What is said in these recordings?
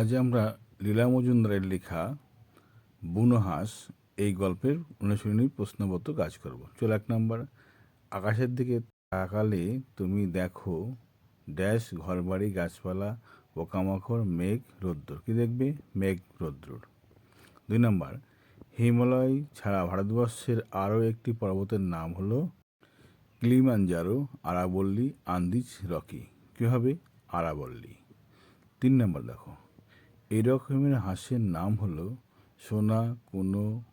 আজ আমরা লীলা মজুমদারের লেখা বুনোহাঁস এই গল্পের অনুশীলনী প্রশ্নপত্র কাজ করব। চলো এক নম্বর, আকাশের দিকে তাকালে তুমি দেখো ড্যাশ, ঘরবাড়ি, গাছপালা, পোকামাকড়, মেঘ রৌদ্র কী দেখবে? মেঘ রৌদ্রর দুই নম্বর, হিমালয় ছাড়া ভারতবর্ষের আরও একটি পর্বতের নাম হলো ক্লিমাঞ্জারো, আরাবল্লী, আন্দিজ, রকি। কী হবে? আরাবল্লী। তিন নম্বর দেখো। এই রকমের হাঁসের নাম হলো সোনা, কোনো,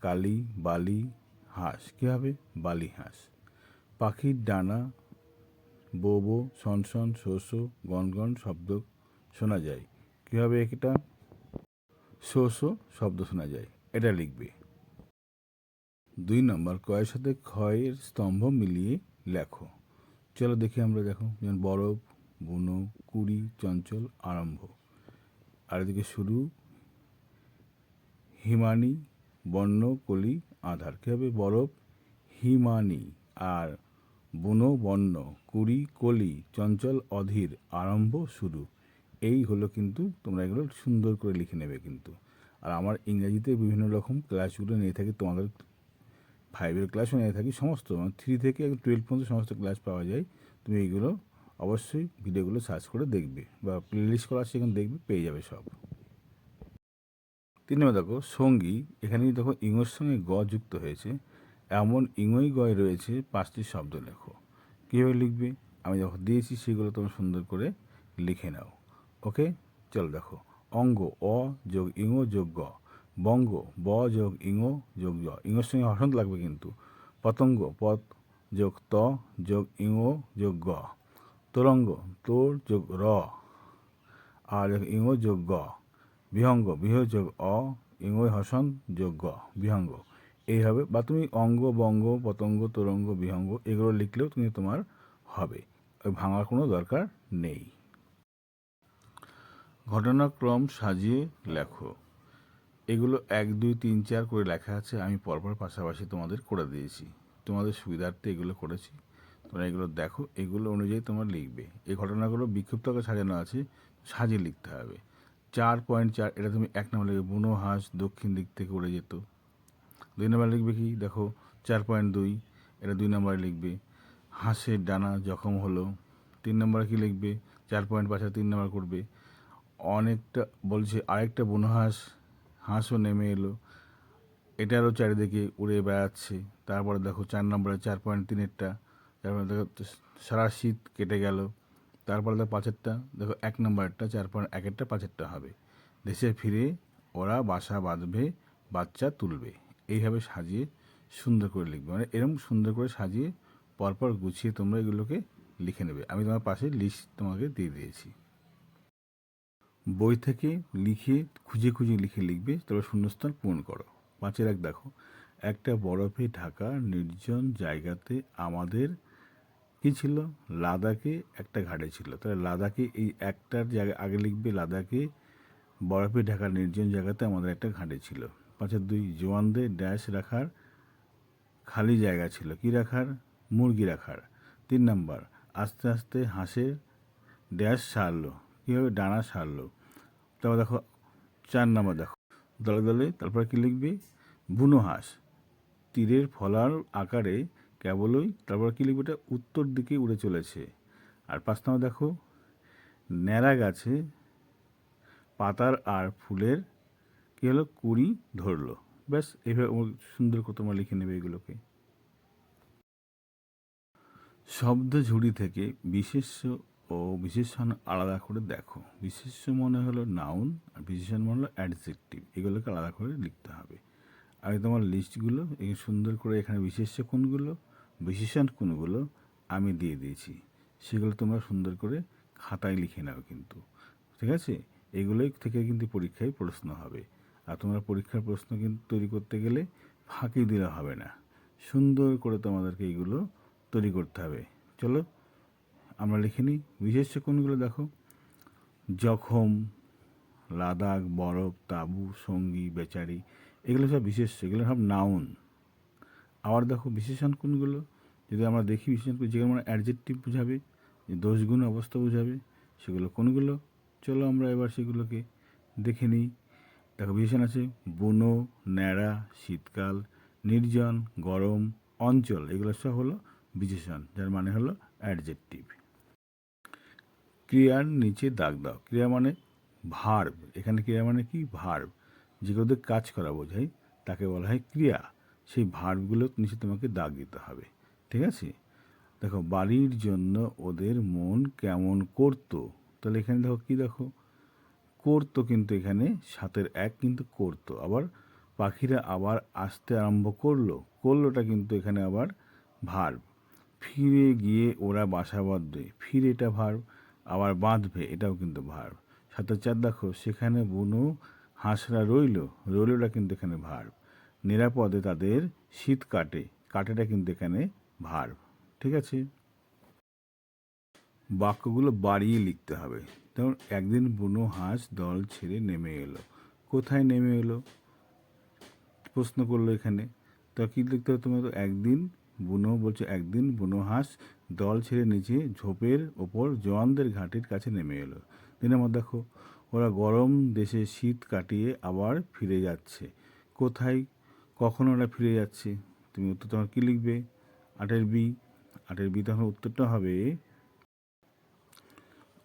কালি, বালি, হাঁস। কী হবে বালি হাঁস। পাখির ডানা বো বো সনসন শোষো গনগন শব্দ শোনা যায়। কী হবে এটা? শো শো শব্দ শোনা যায়। এটা লিখবে। দুই নম্বর, কয়ের সাথে ক্ষয়ের স্তম্ভ মিলিয়ে লেখো। চলো দেখি আমরা দেখো, যেমন বরফ, বুনো, কুড়ি, চঞ্চল, আরম্ভ। আর এদিকে শুরু হিমানি, বর্ণ, কলি, আধার। কী হবে? বরফ, হিমানি আর বুনো, বর্ণ, কুড়ি, কলি, চঞ্চল, অধীর, আরম্ভ, শুরু। এই হলো কিন্তু তোমরা এগুলো সুন্দর করে লিখে নেবে কিন্তু। আর আমার ইংরেজিতে বিভিন্ন রকম ক্লাসগুলো নিয়ে থাকি, তোমাদের ফাইভের ক্লাসও নিয়ে থাকি, সমস্ত মানে থ্রি থেকে টুয়েলভ পর্যন্ত সমস্ত ক্লাস পাওয়া যায়। তুমি এইগুলো অবশ্যই ভিডিওগুলো সার্চ করে দেখবে বা প্লেলিস্ট করা এখানে দেখবে, পেয়ে যাবে সব। তিন নম্বর দেখো, সঙ্গী। এখানে দেখো ইংোর সঙ্গে গ যুক্ত হয়েছে। এমন ইংই গয় রয়েছে, পাঁচটি শব্দ লেখো। কীভাবে লিখবে? আমি যখন দিয়েছি, সেগুলো তোমরা সুন্দর করে লিখে নাও। ওকে? চলো দেখো। অঙ্গ, অ যোগ ইঙো যোগ গ। বঙ্গ, ব যোগ ইঙো যোগ জ ইঙোর সঙ্গে হসন্ত লাগবে কিন্তু। পতঙ্গ, পত যোগ ত যোগ ইঙো যোগ গ। তোরঙ্গ তোর যোগ র। আর ইঙো যোগ গ। বিহঙ্গ, বিহ যোগ অ। ইঙোয় হসন যোগ গ। বিহঙ্গ। এইভাবে বা তুমি অঙ্গ, বঙ্গ, পতঙ্গ, তোরঙ্গ, বিহঙ্গ এগুলো লিখলেও তুমি তোমার হবে। ভাঙার কোনো দরকার নেই। ঘটনাক্রম সাজিয়ে লেখো। এগুলো এক, দুই, তিন, চার করে লেখা আছে, আমি পরপর পাশাপাশি তোমাদের করে দিয়েছি। তোমাদের সুবিধার্থে এগুলো করেছি। তোমরা এগুলো দেখো, এগুলো অনুযায়ী তোমরা লিখবে। এই ঘটনাগুলো বিক্ষিপ্ত করে সাজানো আছে, সাজিয়ে লিখতে হবে। চার পয়েন্ট চার, এটা তুমি এক নম্বর লিখবে, বুনো হাঁস দক্ষিণ দিক থেকে উড়ে যেত। দুই নম্বর লিখবে কি? দেখো, চার পয়েন্ট দুই, এটা দুই নম্বরে লিখবে। হাঁসের ডানা জখম হলো। তিন নম্বরে কি লিখবে? চার পয়েন্ট পাঁচে তিন নম্বর করবে। অনেকটা বলছে, আরেকটা বুনো হাঁস, হাঁসও নেমে এলো। এটারও চারিদিকে উড়ে বেড়াচ্ছে। তারপরে দেখো, চার নম্বরে চার পয়েন্ট তিনেরটা তারপরে দেখো সারা শীত কেটে গেল। তারপরে দেখো পাঁচেরটা, দেখো এক নম্বরটা চার পয়েন্ট একেরটা, পাঁচেরটা হবে। দেশে ফিরে ওরা বাসা বাঁধবে, বাচ্চা তুলবে। এইভাবে সাজিয়ে সুন্দর করে লিখবে। মানে এরকম সুন্দর করে সাজিয়ে পরপর গুছিয়ে তোমরা এগুলোকে লিখে নেবে। আমি তোমার পাশে লিস্ট তোমাকে দিয়ে দিয়েছি। বই থেকে লিখে, খুঁজে খুঁজে লিখে লিখবে তবে শূন্যস্থান পূরণ করো। পাঁচের এক দেখো, একটা বরফে ঢাকা নির্জন জায়গাতে আমাদের কী ছিল? লাদাখে একটা ঘাটে ছিল। তাহলে লাদাখে এই একটার জায়গা, আগে লিখবে লাদাখে বরফে ঢাকা নির্জন জায়গাতে আমাদের একটা ঘাটে ছিল। পাঁচের দুই, জোয়ানদের ড্যাশ রাখার খালি জায়গা ছিল। কি রাখার? মুরগি রাখার। তিন নাম্বার, আস্তে আস্তে হাঁসের ড্যাশ সারলো। কীভাবে? ডানা সারলো। তারপর দেখো, চার নাম্বার দেখো। দলে দলে তারপর কি লিখবে? বুনো হাঁস। তীরের ফলার আকারে কেবলই, তারপর কি লিখবে এটা? উত্তর দিকে উড়ে চলেছে। আর পাঁচ নাম্বার দেখো, ন্যাড়া গাছে পাতার আর ফুলের কী হলো? কুড়ি ধরলো। ব্যাস এইভাবে সুন্দর করে তোমরা লিখে নেবে এগুলোকে। শব্দ ঝুড়ি থেকে বিশেষ্য ও বিশেষণ আলাদা করে দেখো। বিশেষ্য মনে হলো নাউন আর বিশেষণ মনে হলো অ্যাডজেক্টিভ এগুলোকে আলাদা করে লিখতে হবে। আমি তোমার লিস্টগুলো এই সুন্দর করে এখানে বিশেষ্য কোনগুলো? বিশেষণ কোনগুলো আমি দিয়ে দিয়েছি, সেগুলো তোমরা সুন্দর করে খাতায় লিখে নাও কিন্তু, ঠিক আছে? এগুলোই থেকে কিন্তু পরীক্ষায় প্রশ্ন হবে। আর তোমরা পরীক্ষার প্রশ্ন কিন্তু তৈরি করতে গেলে ফাঁকি দিলে হবে না। সুন্দর করে তোমাদেরকে এগুলো তৈরি করতে হবে। চলো, আমরা লিখে নিই। বিশেষ কোনগুলো দেখো? জখম, লাদাখ, বরফ, তাবু, সঙ্গী, বেচারি, এগুলো সব বিশেষ এগুলো সব নাউন আবার দেখো বিশেষণ কোনগুলো? যদি আমরা দেখি বিশেষণ যেগুলো মানে অ্যাডজেক্টিভ বোঝাবে, যে দোষগুণ অবস্থা বোঝাবে, সেগুলো কোনগুলো? চলো আমরা এবার সেগুলোকে দেখে নিই। দেখো বিশেষণ আছে, বুনো, ন্যাড়া, শীতকাল, নির্জন, গরম, অঞ্চল, এগুলো সব হলো বিশেষণ, যার মানে হলো অ্যাডজেক্টিভ ক্রিয়ার নিচে দাগ দাও। ক্রিয়া মানে ভার্ব এখানে ক্রিয়া মানে কি? ভার্ব যেগুলোতে কাজ করা বোঝায়, তাকে বলা হয় ক্রিয়া। সেই ভার্বগুলো নিচে তোমাকে দাগ দিতে হবে, ঠিক আছে? দেখো, বাড়ির জন্য ওদের মন কেমন করতো? তাহলে এখানে দেখো কী দেখো? করতো কিন্তু এখানে, সাতের এক কিন্তু করতো। আবার পাখিরা আবার আসতে আরম্ভ করল, করলোটা কিন্তু এখানে আবার ভার্ব। ফিরে গিয়ে ওরা বাসা বাঁধবে ফিরে এটা ভার্ব, আবার বাঁধবে, এটাও কিন্তু ভার্ব। সাতের চার দেখো, সেখানে বুনো হাঁসরা রইল, রইলটা কিন্তু এখানে ভার্ব। নিরাপদে তাদের শীত কাটে। কাটেটা কিন্তু এখানে ভার্ব ঠিক আছে? বাক্যগুলো বাড়িয়ে লিখতে হবে। যেমন একদিন বুনো হাঁস দল ছেড়ে নেমে এলো। কোথায় নেমে এলো? প্রশ্ন করল এখানে। তো কী লিখতে হবে তোমার তো একদিন বুনো, বলছে, একদিন বুনো হাঁস দল ছেড়ে নিচে ঝোপের ওপর জওয়ানদের ঘাটির কাছে নেমে এলো। দিন আমার দেখো, ওরা গরম দেশে শীত কাটিয়ে আবার ফিরে যাচ্ছে। কোথায় কখন ওরা ফিরে যাচ্ছে। তুমি উত্তর তোমার কী লিখবে? আটের বি। আটের বি তখন উত্তরটা হবে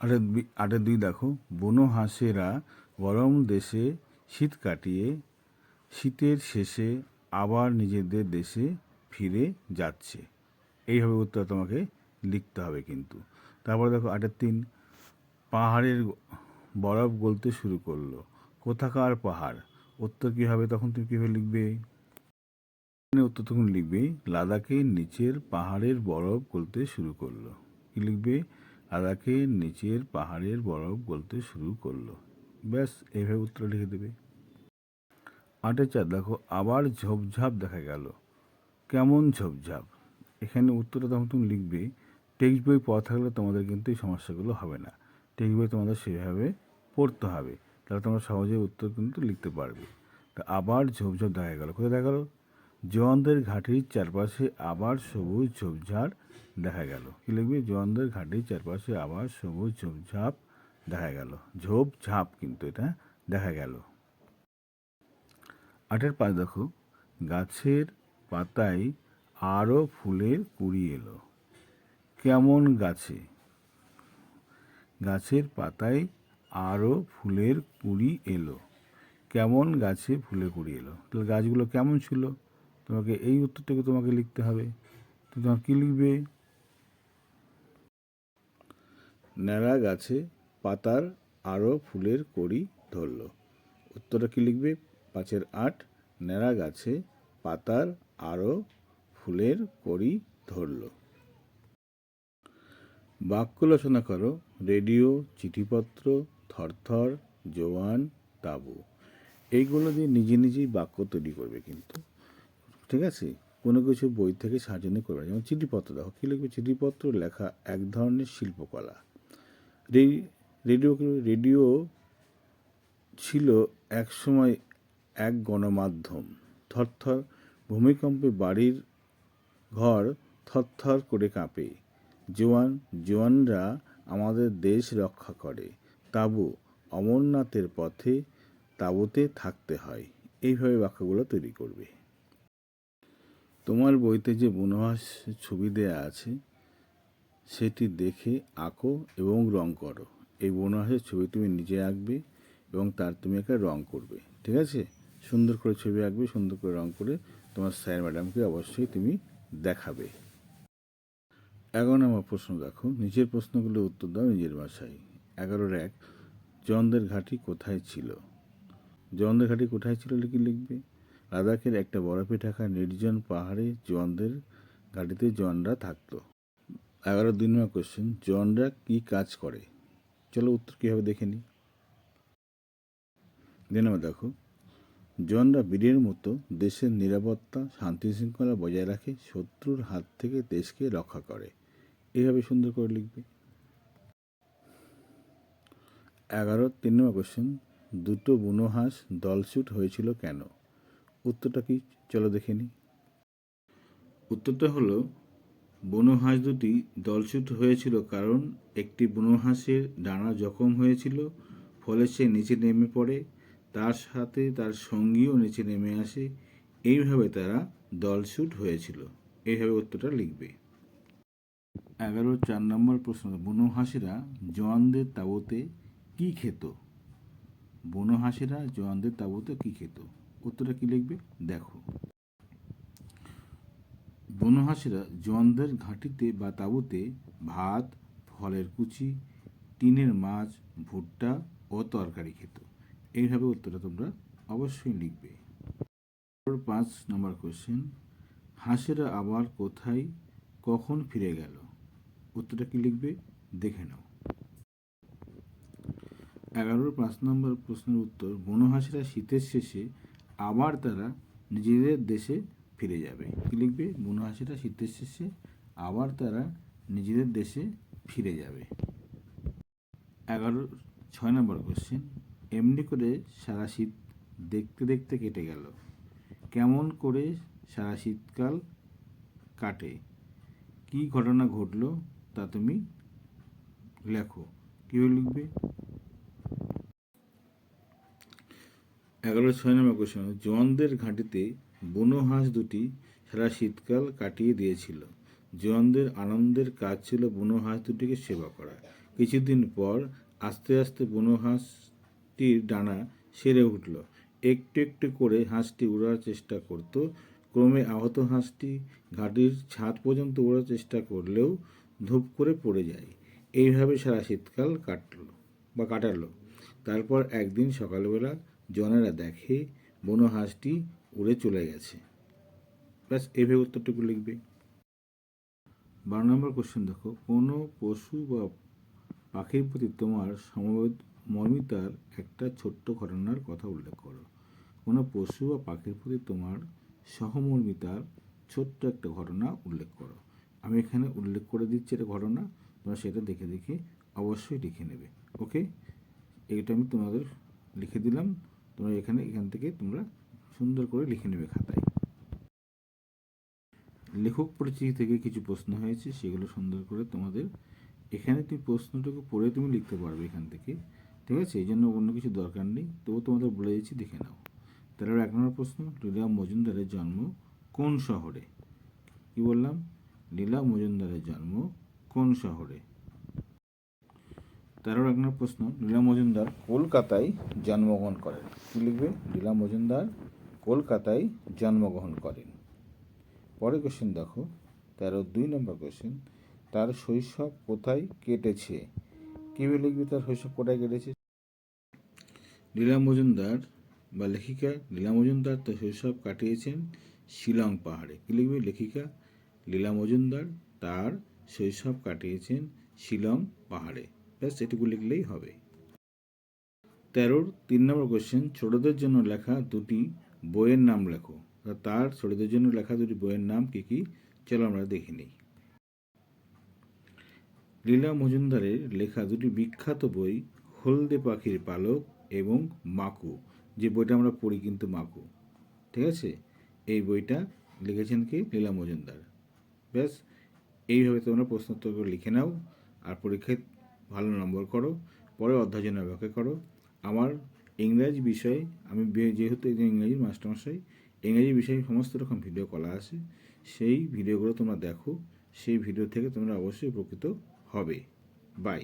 আটের বি, আটের দুই দেখো। বুনো হাঁসেরা গরম দেশে শীত কাটিয়ে, শীতের শেষে আবার নিজেদের দেশে ফিরে যাচ্ছে। এইভাবে উত্তর তোমাকে লিখতে হবে কিন্তু। তারপর দেখো আটের তিন। পাহাড়ের বরফ গলতে শুরু করল। কোথাকার পাহাড়? উত্তর কী হবে তখন তুমি কীভাবে লিখবে? উত্তর তখন লিখবে, লাদাখের নিচের পাহাড়ের বরফ গলতে শুরু করল। কি লিখবে? লাদাখের নিচের পাহাড়ের বরফ গলতে শুরু করল। ব্যাস এইভাবে উত্তর লিখে দেবে। আটের চার, দেখো, আবার ঝোপঝাপ দেখা গেল। কেমন ঝোপঝাপ? এখানে উত্তরটা তখন তুমি লিখবে, টেক্সট বই পড়া থাকলে তোমাদের কিন্তু এই সমস্যাগুলো হবে না। টেক্সট বই তোমাদের সেভাবে পড়তে হবে। তাহলে তোমরা সহজে উত্তর কিন্তু লিখতে পারবে। তা আবার ঝোপঝাপ দেখা গেল। কোথায় দেখা গেল? জওয়ানদের ঘাটির চারপাশে আবার সবুজ ঝোপঝাড় দেখা গেল। কি লিখবে? জওয়ানদের ঘাটির চারপাশে আবার সবুজ ঝোপঝাপ দেখা গেল। ঝোপ ঝাপ কিন্তু এটা দেখা গেল। আটের পাঁচ দেখো। গাছের পাতায় আরও ফুলের কুড়ি এলো। কেমন গাছে? গাছের পাতায় আরও ফুলের কুড়ি এলো। কেমন গাছে ফুলে কুড়ি এলো? তাহলে গাছগুলো কেমন ছিল? তোমাকে এই উত্তরটাকে তোমাকে লিখতে হবে। তো তোমার কী লিখবে? ন্যাড়া গাছে পাতার আরও ফুলের কড়ি ধরল। উত্তরটা কী লিখবে? পাঁচের আট, ন্যাড়া গাছে পাতার আরও ফুলের কড়ি ধরল। বাক্য রচনা করো। রেডিও, চিঠিপত্র, থরথর, জোয়ান, তাবু। এইগুলো দিয়ে নিজে নিজেই বাক্য তৈরি করবে কিন্তু। ঠিক আছে? কোনো কিছু বই থেকে সাজানো করবে না। যেমন চিঠিপত্র, দেখো কী লিখবে? চিঠিপত্র লেখা এক ধরনের শিল্পকলা। রেডিও রেডিও ছিল একসময় এক গণমাধ্যম। থরথর ভূমিকম্পে বাড়ির ঘর থরথর করে কাঁপে। জোয়ান, জোয়ানরা আমাদের দেশ রক্ষা করে। তাবু অমরনাথের পথে তাঁবুতে থাকতে হয়। এইভাবে বাক্যগুলো তৈরি করবে। তোমার বইতে যে বনবাস ছবি দেয়া আছে, সেটি দেখে আঁকো এবং রং করো। এই বনবাসের ছবি তুমি নিজে আঁকবে এবং তার তুমি একটা রং করবে, ঠিক আছে? সুন্দর করে ছবি আঁকবে, সুন্দর করে রং করে তোমার স্যার ম্যাডামকে অবশ্যই তুমি দেখাবে। এগারো নম্বর প্রশ্ন দেখো নিচের প্রশ্নগুলো উত্তর দাও নিজের ভাষায়। এগারোর এক জনদের ঘাঁটি কোথায় ছিল? জওয়ানদের ঘাঁটি কোথায় ছিল লিখে লিখবে? লাদাখের একটা বরফে ঢাকা নির্জন পাহাড়ে জওয়ানদের ঘাঁটিতে জওয়ানরা থাকতো। এগারো দুই নম্বর কোশ্চেন জওয়ানরা কী কাজ করে? চলো উত্তর কীভাবে দেখে দুই নম্বর দেখো। জওয়ানরা বীরের মতো দেশের নিরাপত্তা, শান্তি শৃঙ্খলা বজায় রাখে, শত্রুর হাত থেকে দেশকে রক্ষা করে। এভাবে সুন্দর করে লিখবে। এগারো, তিন নম্বর কোশ্চেন, দুটো বুনো হাঁস দলছুট হয়েছিল কেন? উত্তরটা কি? চলো দেখে নিই। উত্তরটা হলো, বুনো হাঁস দুটি দলছুট হয়েছিল কারণ একটি বুনো হাঁসের ডানা জখম হয়েছিল, ফলে সে নিচে নেমে পড়ে, তার সাথে তার সঙ্গীও নিচে নেমে আসে। এইভাবে তারা দলছুট হয়েছিল। এইভাবে উত্তরটা লিখবে। এগারো চার নম্বর প্রশ্ন, বুনো হাঁসেরা জোয়ানদের তাঁবুতে কি খেত? বুনো হাঁসেরা জোয়ানদের তাঁবুতে কি খেত? উত্তরটা কি লিখবে? দেখো। বনহাসীরা জোয়ানদের ঘাঁটিতে বা তাঁবুতে ভাত, ফলের কুচি, টিনের মাছ, ভুট্টা ও তরকারি খেত। এইভাবে উত্তরটা তোমরা অবশ্যই লিখবে। পাঁচ নম্বর কোশ্চেন হাঁসেরা আবার কোথায়, কখন ফিরে গেল? উত্তরটা কি লিখবে? দেখে নাও। এগারোর পাঁচ নম্বর প্রশ্নের উত্তর, বনহাসীরা শীতের শেষে আবার তারা নিজেদের দেশে ফিরে যাবে। কী লিখবে? বনহাসীরা শীতের শেষে আবার তারা নিজেদের দেশে ফিরে যাবে। এগারো ছয় নম্বর কোশ্চেন এমনি করে সারা শীত দেখতে দেখতে কেটে গেল। কেমন করে সারা শীতকাল কাটে? কি ঘটনা ঘটলো তা তুমি লেখো। কীভাবে লিখবে? এগারো ছয় নম্বর কোশ্চেন। জোয়ানদের ঘাঁটিতে বুনো হাঁস দুটি সারা শীতকাল কাটিয়ে দিয়েছিল। জোয়ানদের আনন্দের কাজ ছিল বুনো হাঁস দুটিকে সেবা করা। কিছুদিন পর আস্তে আস্তে বুনো হাঁসটির ডানা সেরে উঠল। একটু একটু করে হাঁসটি উড়ার চেষ্টা করত। ক্রমে আহত হাঁসটি ঘাটির ছাদ পর্যন্ত ওড়ার চেষ্টা করলেও ধূপ করে পড়ে যায়। এইভাবে সারা শীতকাল কাটলো বা কাটালো। তারপর একদিন সকালবেলা জনেরা দেখে বুনো হাঁসটি উড়ে চলে গেছে। ব্যাস এভাবে উত্তরটুকু লিখবে। বারো নম্বর কোশ্চেন দেখো, কোনো পশু বা পাখির প্রতি তোমার সমবেত মর্মিতার একটা ছোট্ট ঘটনার কথা উল্লেখ করো। কোনো পশু বা পাখির প্রতি তোমার সহমর্মিতার ছোট্ট একটা ঘটনা উল্লেখ করো। আমি এখানে উল্লেখ করে দিচ্ছি এটা ঘটনা, তোমরা সেটা দেখে দেখে অবশ্যই লিখে নেবে। ওকে এটা আমি তোমাদের লিখে দিলাম। তোমরা এখানে, এখান থেকে তোমরা সুন্দর করে লিখে নেবে খাতায়। লেখক পরিচিতি থেকে কিছু প্রশ্ন হয়েছে, সেগুলো সুন্দর করে তোমাদের এখানে তুমি প্রশ্নটুকু পড়ে তুমি লিখতে পারবে এখান থেকে। ঠিক আছে? এই জন্য অন্য কিছু দরকার নেই। তবু তোমাদের বলে দিচ্ছি, দেখে নাও। তাহলে এক নম্বর প্রশ্ন, লীলা মজুমদারের জন্ম কোন শহরে? কি বললাম? লীলা মজুমদারের জন্ম কোন শহরে? তেরো নম্বর প্রশ্ন লীলা মজুমদার কলকাতায় জন্মগ্রহণ করেন। কি লিখবে? লীলা মজুমদার কলকাতায় জন্মগ্রহণ করেন। পরের কোশ্চেন দেখো। তেরো দুই নম্বর কোশ্চেন তার শৈশব কোথায় কেটেছে? কীভাবে লিখবে? তার শৈশব কোথায় কেটেছে? লীলা মজুমদার বা লেখিকা লীলা মজুমদার তার শৈশব কাটিয়েছেন শিলং পাহাড়ে। কী লিখবে? লেখিকা লীলা মজুমদার তার শৈশব কাটিয়েছেন শিলং পাহাড়ে। ব্যাস এটুকু লিখলেই হবে। তেরোর তিন নম্বর কোয়েশ্চেন ছোটদের জন্য লেখা দুটি বইয়ের নাম লেখো। তার ছোটদের জন্য লেখা দুটি বইয়ের নাম কি কি? চলো আমরা দেখে নিই। লীলা মজুমদারের লেখা দুটি বিখ্যাত বই, হলদে পাখির পালক এবং মাকু। যে বইটা আমরা পড়ি কিন্তু মাকু। ঠিক আছে? এই বইটা লিখেছেন কি? লীলা মজুমদার। ব্যাস, এইভাবে তোমরা প্রশ্নোত্তরগুলো লিখে নাও। আর পরীক্ষায় ভালো নম্বর করো পরে অধ্যায় জন্য অপেক্ষা করো। আমার ইংরাজি বিষয়ে, আমি যেহেতু একজন ইংরাজির মাস্টারমশাই, ইংরাজি বিষয়ে সমস্ত রকম ভিডিও কলা আছে, সেই ভিডিওগুলো তোমরা দেখো, সেই ভিডিও থেকে তোমরা অবশ্যই উপকৃত হবে। বাই